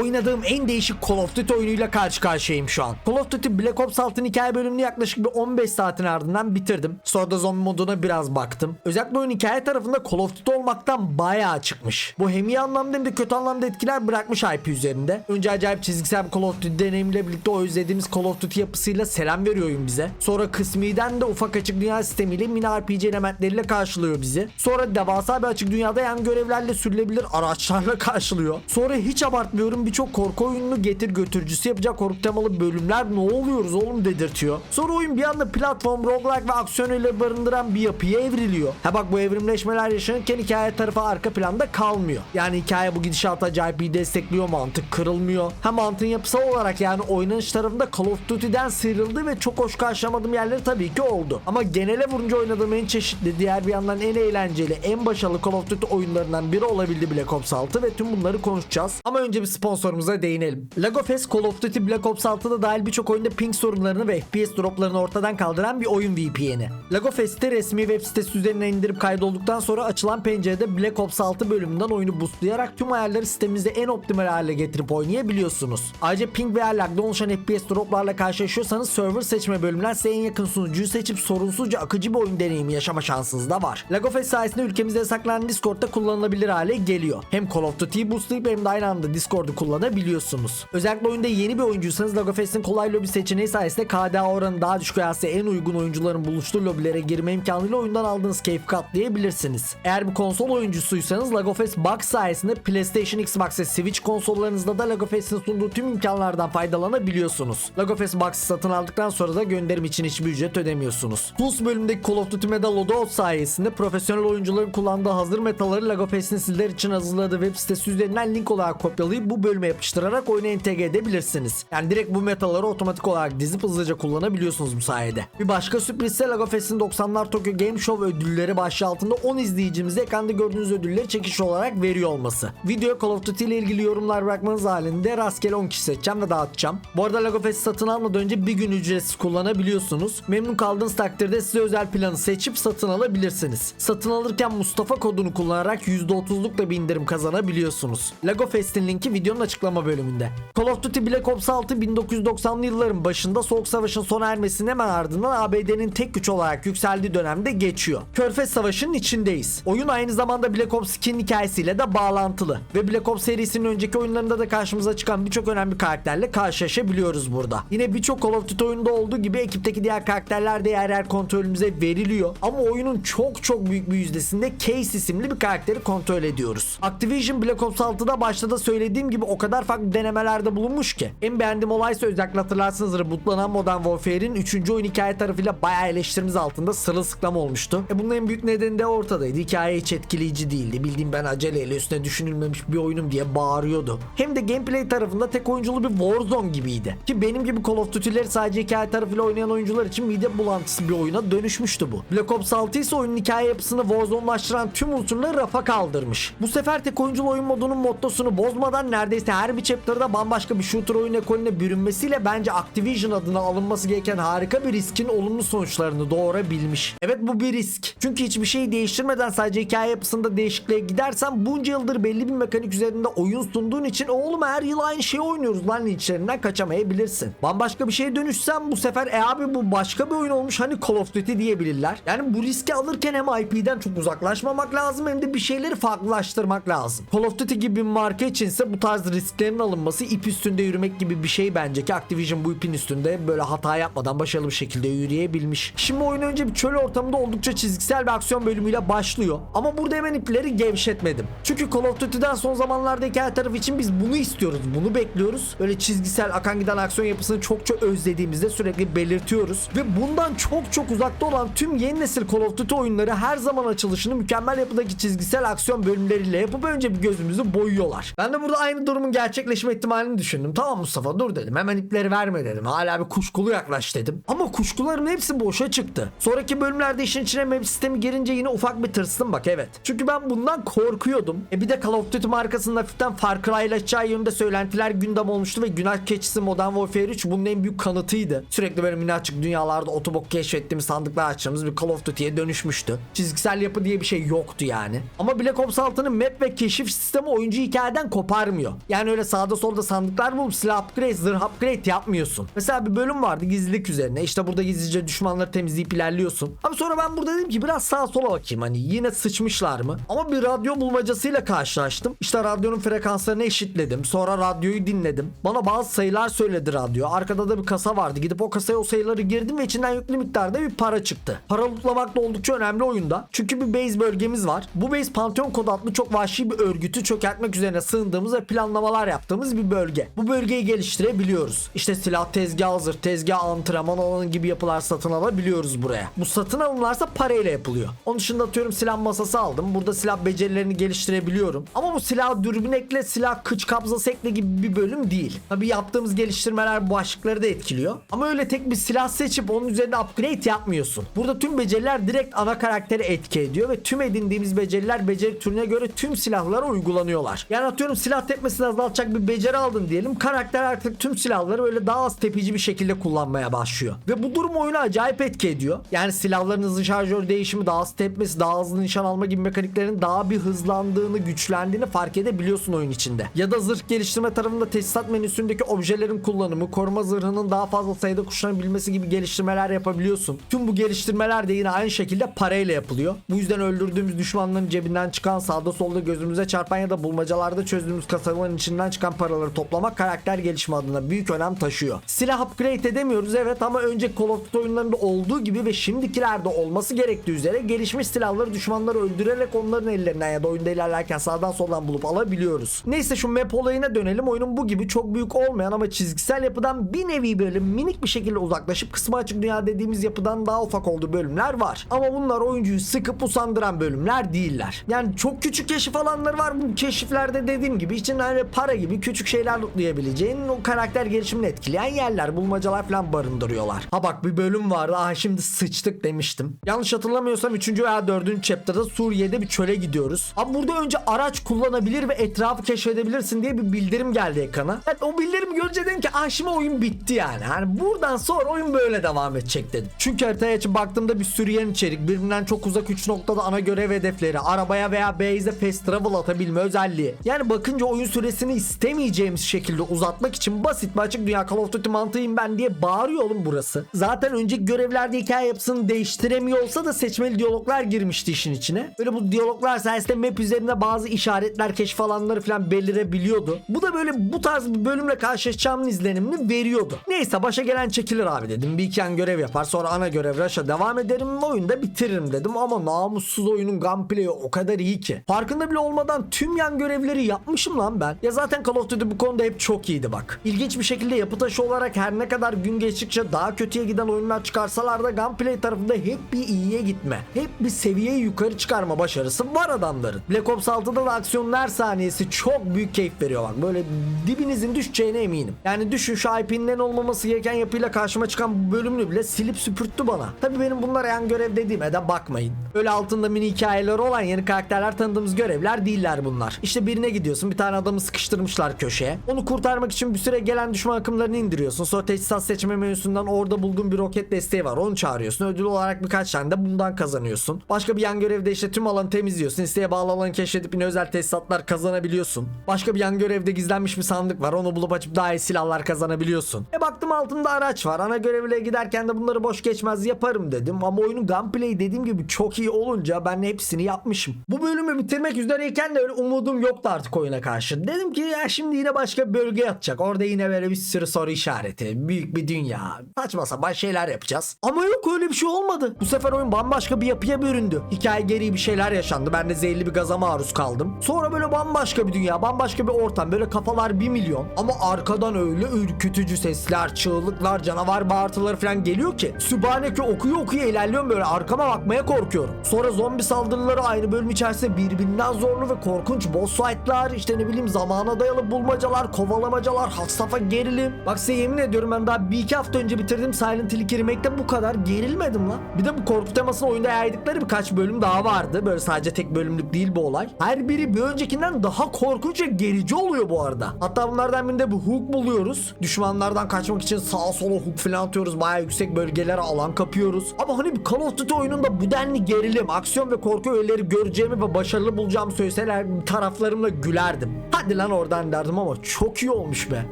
oynadığım en değişik Call of Duty oyunuyla karşı karşıyayım şu an. Call of Duty Black Ops 6'ın hikaye bölümünü yaklaşık bir 15 saatin ardından bitirdim. Sonra da zombi moduna biraz baktım. Özellikle oyun hikaye tarafında Call of Duty olmaktan bayağı çıkmış. Bu hem iyi anlamda hem de kötü anlamda etkiler bırakmış IP üzerinde. Önce acayip çizgisel bir Call of Duty deneyimiyle birlikte o özlediğimiz Call of Duty yapısıyla selam veriyor oyun bize. Sonra kısmiden de ufak açık dünya sistemiyle mini RPG elementleriyle karşılıyor bizi. Sonra devasa bir açık dünyada yan görevlerle sürülebilir araçlarla karşılıyor. Sonra hiç abartmıyorum birçok korku oyununu getir götürücüsü yapacak korku temalı bölümler ne oluyoruz oğlum dedirtiyor. Sonra oyun bir anda platform, roguelike ve aksiyon öğeleri barındıran bir yapıya evriliyor. Ha bak bu evrimleşmeler yaşanırken hikaye tarafı arka planda kalmıyor. Yani hikaye bu gidişatı acayip iyi destekliyor mantık kırılmıyor. Ha mantığın yapısal olarak yani oynanış tarafında Call of Duty'den sıyrıldı ve çok hoş karşılamadığım yerleri tabii ki oldu. Ama genele vurunca oynadığım en çeşitli, diğer bir yandan en eğlenceli, en başarılı Call of Duty oyunlarından biri olabildi Black Ops 6 ve tüm bunları konuşacağız. Ama önce bir sponsorumuza değinelim. Lagofest Call of Duty Black Ops 6'da dahil birçok oyunda ping sorunlarını ve FPS droplarını ortadan kaldıran bir oyun VPN'i. Lagofest'i resmi web sitesi üzerinden indirip kaydolduktan sonra açılan pencerede Black Ops 6 bölümünden oyunu boostlayarak tüm ayarları sitemizde en optimal hale getirip oynayabiliyorsunuz. Ayrıca ping veya lagda oluşan FPS droplarla karşılaşıyorsanız server seçme bölümünden size en yakın sunucuyu seçip sorunsuzca akıcı bir oyun deneyimi yaşama şansınız da var. Lagofest sayesinde ülkemizde yasaklanan Discord'da kullanılabilir hale geliyor. Hem Call of Duty'yi boostlayıp hem de aynı anda Discord'u kullanabiliyorsunuz. Özellikle oyunda yeni bir oyuncuysanız Lagofest'in kolay lobi seçeneği sayesinde KDA oranı daha düşük veya en uygun oyuncuların buluştuğu lobilere girme imkanıyla oyundan aldığınız keyfi katlayabilirsiniz. Eğer bir konsol oyuncusuysanız Lagofest Box sayesinde PlayStation, Xbox ve Switch konsollarınızda da Lagofest'in sunduğu tüm imkanlardan faydalanabiliyorsunuz. Lagofest Box'ı satın aldıktan sonra da gönderim için hiçbir ücret ödemiyorsunuz. Tools bölümündeki Call of Duty Medal Loadout sayesinde profesyonel oyuncuların kullandığı hazır metaları Lagofest'in sizler için hazırladığı web sitesi üzerinden link olarak kopyalayıp bu bölüme yapıştırarak oyuna entegre edebilirsiniz. Yani direkt bu metaları otomatik olarak dizip hızlıca kullanabiliyorsunuz bu sayede. Bir başka sürpriz ise Lagofest'in 90'lar Tokyo Game Show ödülleri başlığı altında 10 izleyicimize ekranda gördüğünüz ödülleri çekiş olarak veriyor olması. Videoya Call of Duty ile ilgili yorumlar bırakmanız halinde rastgele 10 kişi seçeceğim ve dağıtacağım. Bu arada Lagofest satın almadan önce bir gün ücretsiz kullanabiliyorsunuz. Memnun kaldığınız takdirde size özel planı seçip satın alabilirsiniz. Satın alırken Mustafa kodunu kullanarak %30'luk da bir indirim kazanabiliyorsunuz. Lagofest'in linki videonun açıklama bölümünde. Call of Duty Black Ops 6 1990'lı yılların başında Soğuk Savaş'ın sona ermesinin hemen ardından ABD'nin tek güç olarak yükseldiği dönemde geçiyor. Körfez Savaşı'nın içindeyiz. Oyun aynı zamanda Black Ops 2'nin hikayesiyle de bağlantılı. Ve Black Ops serisinin önceki oyunlarında da karşımıza çıkan birçok önemli karakterle karşılaşabiliyoruz burada. Yine birçok Call of Duty oyunda olduğu gibi ekipteki diğer karakterler de yer yer kontrolümüze veriliyor. Ama oyunun çok çok büyük bir yüzdesinde Case isimli bir karakteri kontrol ediyoruz. Activision Black Ops 6'da başta da söylediğim gibi o kadar farklı denemelerde bulunmuş ki. En beğendiğim olay ise özellikle hatırlarsınız rebootlanan Modern Warfare'in 3. oyun hikaye tarafıyla bayağı eleştirimiz altında sırılsıklam olmuştu. E bunun en büyük nedeni de ortadaydı. Hikaye hiç etkileyici değildi. Bildiğim ben aceleyle üstüne düşünülmemiş bir oyunum diye bağırıyordu. Hem de gameplay tarafında tek oyunculu bir Warzone gibiydi. Ki benim gibi Call of Duty'leri sadece hikaye tarafıyla oynayan oyuncular için mide bulantısı bir oyuna dönüşmüştü bu. Black Ops 6 ise oyunun hikaye yapısını Warzone'laştıran tüm unsurları rafa kaldırmış. Bu sefer tek oyunculu oyun modunun mottosunu bozmadan neredeyse her bir chapter'da bambaşka bir shooter oyun ekolüne bürünmesiyle bence Activision adına alınması gereken harika bir riskin olumlu sonuçlarını doğurabilmiş. Evet bu bir risk. Çünkü hiçbir şeyi değiştirmeden sadece hikaye yapısında değişikliğe gidersen bunca yıldır belli bir mekanik üzerinde oyun sunduğun için oğlum her yıl aynı şeyi oynuyoruz lan linçlerinden kaçamayabilirsin. Bambaşka bir şeye dönüşsen bu sefer e abi bu başka bir oyun olmuş hani Call of Duty diyebilirler. Yani bu riski alırken hem IP'den çok uzaklaşmamak lazım hem de bir şeyleri farklılaştırmak lazım. Call of Duty gibi bir marka içinse bu tarz risklerin alınması ip üstünde yürümek gibi bir şey bence ki Activision bu ipin üstünde böyle hata yapmadan başarılı bir şekilde yürüyebilmiş. Şimdi oyun önce bir çöl ortamında oldukça çizgisel bir aksiyon bölümüyle başlıyor. Ama burada hemen ipleri gevşetmedim. Çünkü Call of Duty'den son zamanlardaki her taraf için biz bunu istiyoruz. Bunu bekliyoruz. Böyle çizgisel akan giden aksiyon yapısını çokça özlediğimizde sürekli belirtiyoruz. Ve bundan çok çok uzakta olan tüm yeni nesil Call of Duty oyunları her zaman açılışını mükemmel yapıdaki çizgisel aksiyon bölümleriyle yapıp önce bir gözümüzü boyuyorlar. Ben de burada aynı durumun gerçekleşme ihtimalini düşündüm. Tamam Mustafa dur dedim. Hemen ipleri verme dedim. Hala bir kuşkulu yaklaş dedim. Ama kuşkuların hepsi boşa çıktı. Sonraki bölümlerde işin içine map sistemi girince yine ufak bir tırstım bak evet. Çünkü ben bundan korkuyordum. E bir de Call of Duty markasının hafiften Far Cry'laşacağı yönünde söylentiler gündem olmuştu ve Günah Keçisi Modern Warfare 3 bunun en büyük kanıtıydı. Sürekli böyle mini açık dünyalarda otobok keşfettiğimiz sandıklar açtığımız bir Call of Duty'ye dönüşmüştü. Çizgisel yapı diye bir şey yoktu yani. Ama Black Ops 6'nın map ve keşif sistemi oyuncu hikayeden koparmıyor. Yani öyle sağda solda sandıklar bulup silah upgrade, zırh upgrade yapmıyorsun. Mesela bir bölüm vardı gizlilik üzerine. İşte burada gizlice düşmanları temizleyip ilerliyorsun. Ama sonra ben burada dedim ki biraz sağa sola bakayım. Hani yine sıçmışlar mı? Ama bir radyo bulmacasıyla karşılaştım. İşte radyonun frekanslarını eşitledim. Sonra radyoyu dinledim. Bana bazı sayılar söyledi radyo. Arkada da bir kasa vardı. Gidip o kasaya o sayıları girdim ve içinden yüklü miktarda bir para çıktı. Para lootlamak da oldukça önemli oyunda. Çünkü bir base bölgemiz var. Bu base Pantheon kod adlı çok vahşi bir örgütü çökertmek üzerine sığındığımız ve planlamalar yaptığımız bir bölge. Bu bölgeyi geliştirebiliyoruz. İşte silah tezgahı hazır, tezgah antrenman alanı gibi yapılar satın alabiliyoruz buraya. Bu satın alımlarsa parayla yapılıyor. Onun dışında atıyorum silah masası aldım. Burada silah becerilerini geliştirebiliyorum. Ama bu silah dürbün ekle, silah kıç kabzası ekle gibi bir bölüm değil. Tabi yaptığımız geliştirmeler bu başlıkları da etkiliyor. Ama öyle tek bir silah seçip onun üzerine upgrade yapmıyorsun. Burada tüm beceriler direkt ana karaktere etki ediyor ve tüm edindiğimiz beceriler beceri türüne göre tüm silahlara uygulanıyorlar. Yani atıyorum silah tepmesini azaltacak bir beceri aldın diyelim. Karakter artık tüm silahları öyle daha az tepici bir şekilde kullanmaya başlıyor. Ve bu durum oyunu acayip etki ediyor. Yani silahların hızlı şarjör değişimi, daha az tepmesi, daha hızlı nişan alma gibi mekaniklerin daha bir hızlandığını, güçlendiğini fark edebiliyorsun oyun içinde. Ya da zırh geliştirme tarafında tesisat menüsündeki objelerin kullanımı, koruma zırhının daha fazla sayıda kuşlanabilmesi gibi geliştirmeler yapabiliyorsun. Tüm bu geliştirmeler de yine aynı şekilde parayla yapılıyor. Bu yüzden öldürdüğümüz düşmanların cebinden çıkan sağda solda gözümüze çarpan ya da bulmacalarda çözdüğümüz kasaların içinden çıkan paraları toplamak karakter gelişimi adına büyük önem taşıyor. Silah upgrade edemiyoruz evet ama önce Call of Duty oyunlarında olduğu gibi ve şimdikilerde olması gerektiği üzere gelişmiş silahları düşmanları öldürerek onların ellerinden ya da oyunda ilerlerken sağdan soldan bulup alabiliyoruz. Neyse şu map olayına dönelim. Oyunun bu gibi çok büyük olmayan ama çizgisel yapıdan bir nevi böyle minik bir şekilde uzaklaşıp kısmı açık dünya dediğimiz yapıdan daha ufak olduğu bölümler var. Ama bunlar oyuncuyu sıkıp usandıran bölümler değiller. Yani çok küçük keşif alanları var. Bu keşiflerde dediğim gibi içinden hani para gibi küçük şeyler lootlayabileceğin o karakter gelişimini etkileyen yerler, bulmacalar falan barındırıyorlar. Ha bak bir bölüm vardı. Ah şimdi sıçtık demiştim. Yanlış hatırlamıyorsam 3. veya 4. chapter'da Suriye'de bir çöle gidiyoruz. Abi burada önce araç kullanabilir ve etrafı keşfedebilirsin diye bir bildirim geldi ekrana. Yani o bildirimi görünce dedim ki ah şimdi oyun bitti yani. Hani buradan sonra oyun böyle devam edecek dedim. Çünkü haritaya açıp baktığımda bir sürü yeni içerik. Birbirinden çok uzak 3 noktada ana görev hedefleri. Arabaya veya base'e fast travel atabilme özelliği. Yani bakınca oyun süresini istemeyeceğimiz şekilde uzatmak için basit bir açık dünya Call of Duty mantığıyım ben diye bağırıyor oğlum burası. Zaten önceki görevlerde hikaye yapısını değiştiremiyor olsa da seçmeli diyaloglar girmişti işin içine. Böyle bu diyaloglar sayesinde map üzerinde bazı işaretler, keşif alanları falan belirebiliyordu. Bu da böyle bu tarz bir bölümle karşılaşacağımın izlenimini veriyordu. Neyse başa gelen çekilir abi dedim. Bir iki an görev yapar sonra ana görev Rush'a devam ederim oyunda bitiririm dedim ama namussuz oyunun gameplay'i o kadar iyi ki. Farkında bile olmadan tüm yan görevleri yapmışım lan ben. Ya zaten Call of Duty bu konuda hep çok iyiydi bak. İlginç bir şekilde yapı taşı olarak her ne kadar gün geçtikçe daha kötüye giden oyunlar çıkarsalar da gameplay tarafında hep bir iyiye gitme. Hep bir seviyeyi yukarı çıkarma başarısı var adamların. Black Ops 6'da da aksiyonun her saniyesi çok büyük keyif veriyor bak. Böyle dibinizin düşeceğine eminim. Yani düşün şu IP'nin olmaması gereken yapıyla karşıma çıkan bu bölümünü bile silip süpürttü bana. Tabi benim bunlara yan görev dediğime de bakmayın. Öyle altında mini hikayeleri olan yeni karakterler tanıdığımız görevler değiller bunlar. İşte birine gidiyorsun bir tane adamı sıkıştırmışlar köşeye. Onu kurtarmak için bir süre gelen düşman akımlarını indiriyorsun. Sonra teçhizat seçme menüsünden orada bulduğun bir roket desteği var. Onu çağırıyorsun. Ödül olarak birkaç tane de bundan kazanıyorsun. Başka bir yan görevde işte tüm alanı temizliyorsun. İsteğe bağlı alanı keşfedip yine özel tesisatlar kazanabiliyorsun. Başka bir yan görevde gizlenmiş bir sandık var. Onu bulup açıp daha iyi silahlar kazanabiliyorsun. E baktım altında araç var. Ana görevle giderken de bunları boş geçmez yaparım dedim. Ama oyunun gameplay dediğim gibi çok iyi olunca ben hepsini yapmışım. Bu bölümü bitirmek üzereyken de öyle umudum yoktu artık oyuna karşı. Dedim ki ya şimdi yine başka bir bölge atacak. Orada yine böyle bir sürü soru işareti. Büyük bir dünya. Saçma sapan şeyler yapacağız. Ama yok öyle bir şey olmadı. Bu sefer oyun bambaşka bir yapıya büründü. Hikaye gereği bir şeyler yaşandı. Ben de zehirli bir gaza maruz kaldım. Sonra böyle bambaşka bir dünya, bambaşka bir ortam. Böyle kafalar bir milyon. Ama arkadan öyle ürkütücü sesler, çığlıklar, canavar bağırtıları falan geliyor ki. Sübhaneke okuyor okuyor ilerliyorum böyle. Arkama bakmaya korkuyorum. Sonra zombi saldırıları aynı bölüm içerisinde birbirinden zorlu ve korkunç boss fight'lar. işte ne bileyim zamana dayalı bulmacalar kovalamacalar, has safa gerilim. Bak size yemin ediyorum ben daha bir iki hafta önce bitirdim Silent Hill 2 Remake'de bu kadar gerilmedim lan. Bir de bu korku temasını oyunda yaydıkları birkaç bölüm daha vardı. Böyle sadece tek bölümlük değil bu olay. Her biri bir öncekinden daha korkunç ve gerici oluyor bu arada. Hatta bunlardan birinde bu hook buluyoruz. Düşmanlardan kaçmak için sağa sola hook falan atıyoruz. Bayağı yüksek bölgelere alan kapıyoruz. Ama hani bir Call of Duty oyununda bu denli gerilim, aksiyon ve korku öğeleri göreceğimi ve başarılı bulacağımı söyleseler taraflarımla gülerdim. Hadi lan oradan derdim ama çok iyi olmuş be.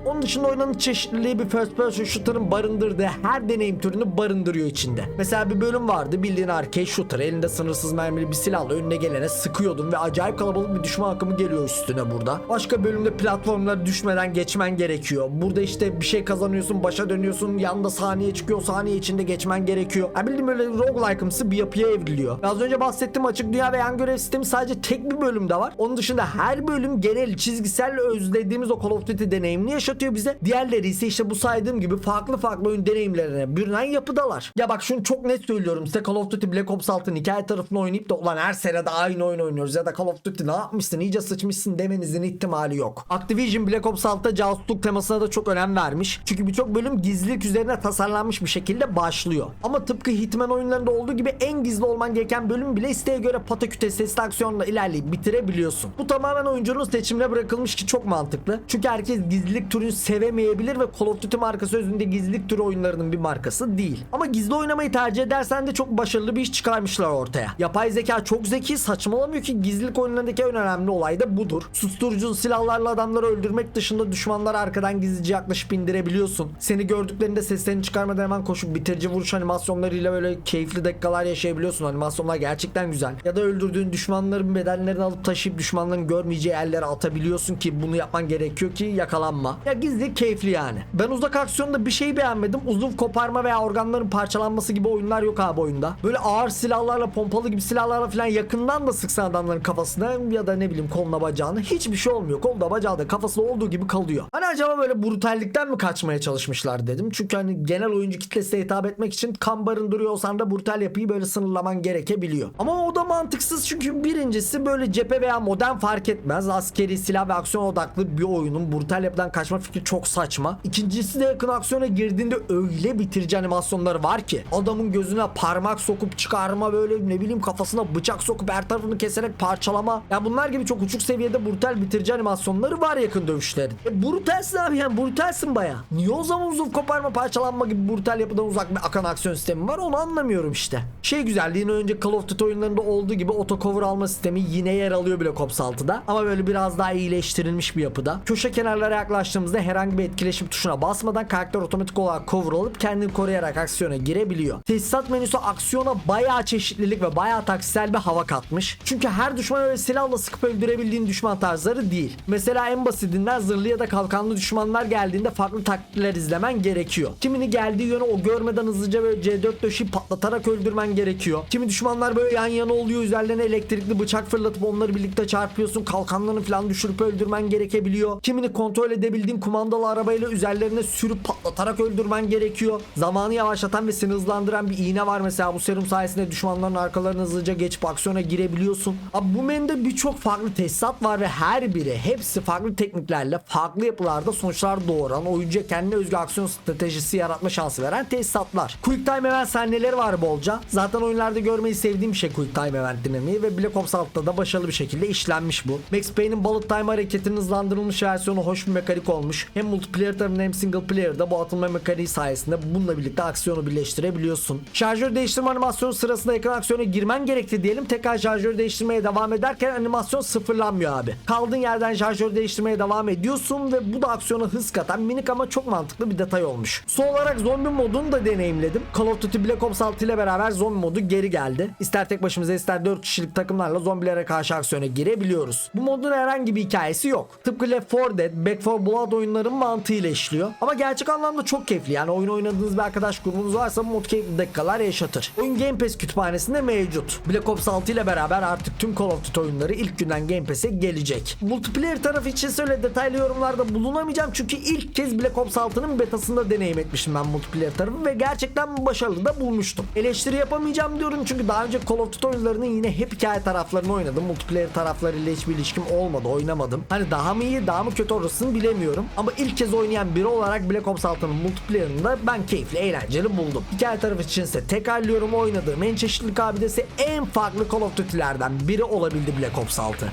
Onun dışında oyunun çeşitliliği bir first person shooter'ın barındırdığı her deneyim türünü barındırıyor içinde. Mesela bir bölüm vardı bildiğin arcade shooter. Elinde sınırsız mermili bir silahla önüne gelene sıkıyordun ve acayip kalabalık bir düşman akımı geliyor üstüne burada. Başka bölümde platformları düşmeden geçmen gerekiyor. Burada işte bir şey kazanıyorsun, başa dönüyorsun, yanda saniye çıkıyor, saniye içinde geçmen gerekiyor. Ya bildiğin böyle roguelike'ımsı bir yapıya evriliyor. Az önce bahsettiğim açık dünya ve yan görev sistemi sadece tek bir bölümde var. Onun dışında her bölüm genel çizgisel özlediğimiz o Call of Duty deneyimini yaşatıyor bize. Diğerleri ise işte bu saydığım gibi farklı farklı oyun deneyimlerine bürünen yapıdalar. Ya bak şunu çok net söylüyorum size Call of Duty Black Ops 6'nın hikaye tarafını oynayıp da ulan her senede aynı oyun oynuyoruz ya da Call of Duty ne yapmışsın iyice sıçmışsın demenizin ihtimali yok. Activision Black Ops 6'da casusluk temasına da çok önem vermiş. Çünkü birçok bölüm gizlilik üzerine tasarlanmış bir şekilde başlıyor. Ama tıpkı Hitman oyunlarında olduğu gibi en gizli olman gereken bölüm bile isteğe göre pataküte sesli aksiyonla ilerleyip bitirebiliyorsun. Bu tamamen oyuncunun seçimine bırakılmış ki çok mantıklı. Çünkü herkes gizlilik türünü sevemeyebilir ve Call of Duty markası özünde gizlilik türü oyunlarının bir markası değil. Ama gizli oynamayı tercih edersen de çok başarılı bir iş çıkarmışlar ortaya. Yapay zeka çok zeki saçmalamıyor ki gizlilik oyunlarındaki en önemli olay da budur. Susturucun silahlarla adamları öldürmek dışında düşmanlara arkadan gizlice yaklaşıp indirebiliyorsun. Seni gördüklerinde seslerini çıkarmadan hemen koşup bitirici vuruş animasyonlarıyla böyle keyifli dakikalar yaşayabiliyorsun. Animasyonlar gerçekten güzel. Ya da öldürdüğün düşmanların bedenlerini alıp taşıyıp düşmanların görmeyeceği yerlere atabiliyorsun ki bunu yapman gerekiyor ki yakalanma. Ya gizli keyifli yani. Ben uzak aksiyonda bir şey beğenmedim. Uzuv koparma veya organların parçalanması gibi oyunlar yok abi oyunda. Böyle ağır silahlarla pompalı gibi silahlarla falan yakından da sıksan adamların kafasına ya da ne bileyim koluna bacağına hiçbir şey olmuyor. Kolda bacağı da kafasında olduğu gibi kalıyor. Hani acaba böyle brutallikten mi kaçmaya çalışmışlar dedim. Çünkü hani genel oyuncu kitlesine hitap etmek için kan barındırıyor olsan da brutal yapıyı böyle sınırlaman gerekebiliyor. Ama o da mantıksız çünkü birincisi böyle cephe veya modern fark etmez. Askeri silah ve aksiyon odaklı bir oyunun brutal yapıdan kaçma fikri çok saçma. İkincisi de yakın aksiyona girdiğinde öyle bitirici animasyonları var ki adamın gözüne parmak sokup çıkarma böyle ne bileyim kafasına bıçak sokup her tarafını keserek parçalama. Ya bunlar gibi çok uçuk seviyede brutal bitirici animasyonları var yakın dövüşlerin. E brutalsin abi yani brutalsin baya. Niye o zaman uzuv koparma parçalanma gibi brutal yapıdan uzak bir akan aksiyon sistemi var onu anlamıyorum işte. Şey güzel yine önce Call of Duty oyunlarında olduğu gibi auto cover alma sistemi yine yer alıyor bile Ops 6'da. Ama böyle biraz daha iyileştirilmiş bir yapıda. Köşe kenarlara yaklaştığımızda herhangi bir etkileşim tuşuna basmadan karakter otomatik olarak cover alıp kendini koruyarak aksiyona girebiliyor. Tesisat menüsü aksiyona bayağı çeşitlilik ve bayağı taksitsel bir hava katmış. Çünkü her düşmanı öyle silahla sıkıp öldürebildiğin düşman tarzları değil. Mesela en basitinden zırhlı ya da kalkanlı düşmanlar geldiğinde farklı taktikler izlemen gerekiyor. Kimini geldiği yöne o görmeden hızlıca böyle C4 döşeyip patlatarak öldürmen gerekiyor. Kimi düşmanlar böyle yan yana oluyor üzerlerine elektrikli bıçak fırlatıp onları birlikte çarpıyorsun. Kalkanlarını falan düşürüp öldürmen gerekebiliyor. Kimini kontrol edebildiğin kumandalı arabayla üzerlerine sürüp patlatarak öldürmen gerekiyor. Zamanı yavaşlatan ve seni hızlandıran bir iğne var mesela. Bu serum sayesinde düşmanların arkalarına hızlıca geçip aksiyona girebiliyorsun. Abi bu menüde birçok farklı tesisat var ve her biri hepsi farklı tekniklerle farklı yapılarda sonuçlar doğuran oyuncuya kendine özgü aksiyon stratejisi yaratma şansı veren tesisatlar. Quick Time Event sahneleri var bolca. Zaten oyunlarda görmeyi sevdiğim bir şey Quick Time Event dinamiği ve Black Ops 6'da da başarılı bir şekilde işlenmiş bu. Max Payne'in Bullet Time hareketinin hızlandırılmış versiyonu hoş bir mekanik olmuş. Hem multiplayer tarafında hem single player'da bu atılma mekaniği sayesinde bununla birlikte aksiyonu birleştirebiliyorsun. Şarjör değiştirme animasyonu sırasında ekran aksiyona girmen gerekti diyelim. Tekrar şarjör değiştirmeye devam ederken animasyon sıfırlanmıyor abi. Kaldığın yerden şarjör değiştirmeye devam ediyorsun ve bu da aksiyona hız katan minik ama çok mantıklı bir detay olmuş. Son olarak zombi modunu da deneyimledim. Call of Duty Black Ops 6 ile beraber zombi modu geri geldi. İster tek başımıza ister 4 kişilik takımlarla zombilere karşı aksiyona girebiliyoruz. Bu modun herhangi bir hikayesi yok. Tıpkı Left 4 Dead, Back 4 Blood oyunların mantığıyla işliyor. Ama gerçek anlamda çok keyifli. Yani oyun oynadığınız bir arkadaş grubunuz varsa mod keyifli dakikalar yaşatır. Oyun Game Pass kütüphanesinde mevcut. Black Ops 6 ile beraber artık tüm Call of Duty oyunları ilk günden Game Pass'e gelecek. Multiplayer tarafı için öyle detaylı yorumlarda bulunamayacağım çünkü ilk kez Black Ops 6'nın betasında deneyim etmişim ben multiplayer tarafı ve gerçekten başarılı da bulmuştum. Eleştiri yapamayacağım diyorum çünkü daha önce Call of Duty oyunlarının yine hep hikaye taraflarını oynadım. Multiplayer taraflarıyla hiçbir ilişkim olmadı, oynamadım. Anlamadım. Hani daha mı iyi daha mı kötü orasını bilemiyorum. Ama ilk kez oynayan biri olarak Black Ops 6'nın multiplayer'ını da ben keyifli eğlenceli buldum. Hikaye tarafı içinse tekrarlıyorum oynadığım en çeşitli abidesi en farklı Call of Duty'lerden biri olabildi Black Ops 6.